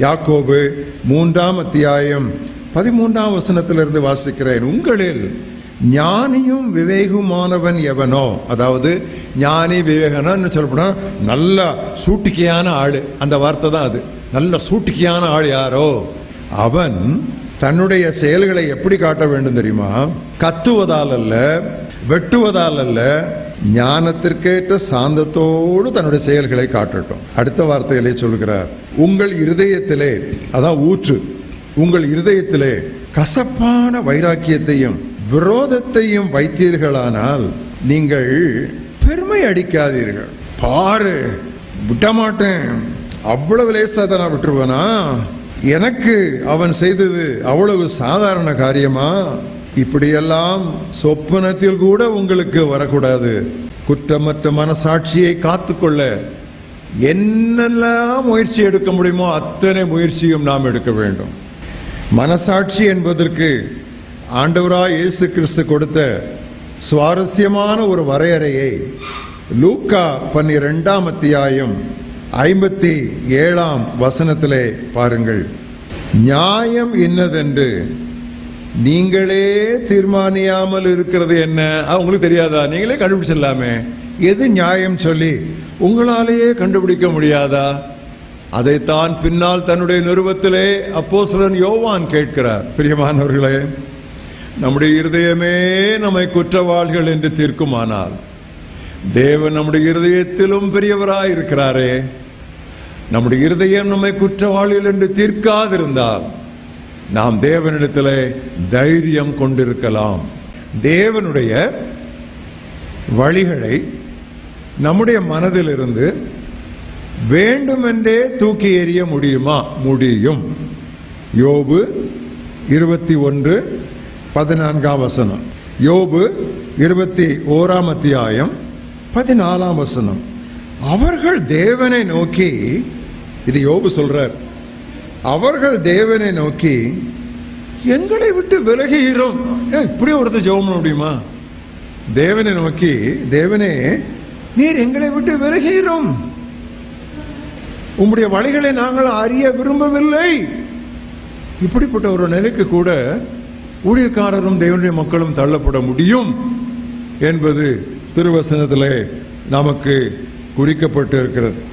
யாக்கோபு மூன்றாம் அத்தியாயம் பதிமூன்றாம் வசனத்திலிருந்து வாசிக்கிறேன். உங்களில் ஞானியும் விவேகுமானவன் எவனோ? அதாவது ஞானி விவேகனான்னு சொல்லப்போனா நல்ல சூட்டிக்கையான ஆள். அந்த வார்த்தை தான் அது. நல்ல சூட்டிக்கையான ஆள் யாரோ? அவன் தன்னுடைய செயல்களை எப்படி காட்ட வேண்டும் தெரியுமா? கத்துவதால் அல்ல வெட்டுவதால் அல்ல ஞானத்திற்கேற்ற சாந்தத்தோடு தன்னுடைய செயல்களை காட்டட்டும். அடுத்த வார்த்தையிலே சொல்கிறார் உங்கள் இருதயத்திலே அதான் ஊற்று உங்கள் இருதயத்திலே கசப்பான வைராக்கியத்தையும் விரோதத்தையும் வைத்தீர்களானால் நீங்கள் பெருமை அடிக்காதீர்கள். பாரு விட்டமாட்டேன். அவ்வளவு லேசா தான் நான் விட்டுருவனா? எனக்கு அவன் செய்தது அவ்வளவு சாதாரண காரியமா? இப்படியெல்லாம் சொப்பனத்தில் கூட உங்களுக்கு வரக்கூடாது. குற்றமற்ற மனசாட்சியை காத்துக்கொள்ள என்னெல்லாம் முயற்சி எடுக்க முடியுமோ அத்தனை முயற்சியும் நாம் எடுக்க வேண்டும். மனசாட்சி என்பதற்கு ஆண்டவராய் இயேசு கிறிஸ்து கொடுத்த சுவாரஸ்யமான ஒரு வரையறையை லூக்கா பன்னிரெண்டாம் அத்தியாயம் ஐம்பத்தி ஏழாம் வசனத்திலே பாருங்கள். நியாயம் என்னதென்று நீங்களே தீர்மானியாமல் இருக்கிறது என்ன? உங்களுக்கு தெரியாதா? நீங்களே கண்டுபிடிச்சிடலாமே எது நியாயம் சொல்லி உங்களாலேயே கண்டுபிடிக்க முடியாதா? அதைத்தான் பின்னால் தன்னுடைய நிறுவத்திலே அப்போஸ்தலன் யோவான் கேட்கிறார். பிரியமானவர்களே நம்முடைய இருதயமே நம்மை குற்றவாளிகள் என்று தீர்க்குமானால் தேவன் நம்முடைய இருதயத்திலும் பெரியவராய் இருக்கிறாரே நம்முடைய இருதயம் நம்மை குற்றவாளிகள் என்று தீர்க்காதிருந்தால் நாம் தேவனிடத்தில் தைரியம் கொண்டிருக்கலாம். தேவனுடைய வழிகளை நம்முடைய மனதிலிருந்து வேண்டுமென்றே தூக்கி எறிய முடியுமா? முடியும். யோபு இருபத்தி ஒன்று பதினான்காம் வசனம். யோபு இருபத்தி ஓராம் அத்தியாயம் பதினாலாம் வசனம். அவர்கள் தேவனை நோக்கி இது யோபு சொல்றார் அவர்கள் தேவனை நோக்கி எங்களை விட்டு விலகிறோம் ஏன் இப்படி ஒருத்தர் ஜெபம் பண்ண முடியுமா? தேவனை நோக்கி தேவனே நீர் எங்களை விட்டு விலகிறோம் உம்முடைய வழிகளை நாங்கள் அறிய விரும்பவில்லை. இப்படிப்பட்ட ஒரு நிலைக்கு கூட ஊழியக்காரரும் தேவனுடைய மக்களும் தள்ளப்பட முடியும் என்பது திருவசனத்திலே நமக்கு குறிக்கப்பட்டு இருக்கிறது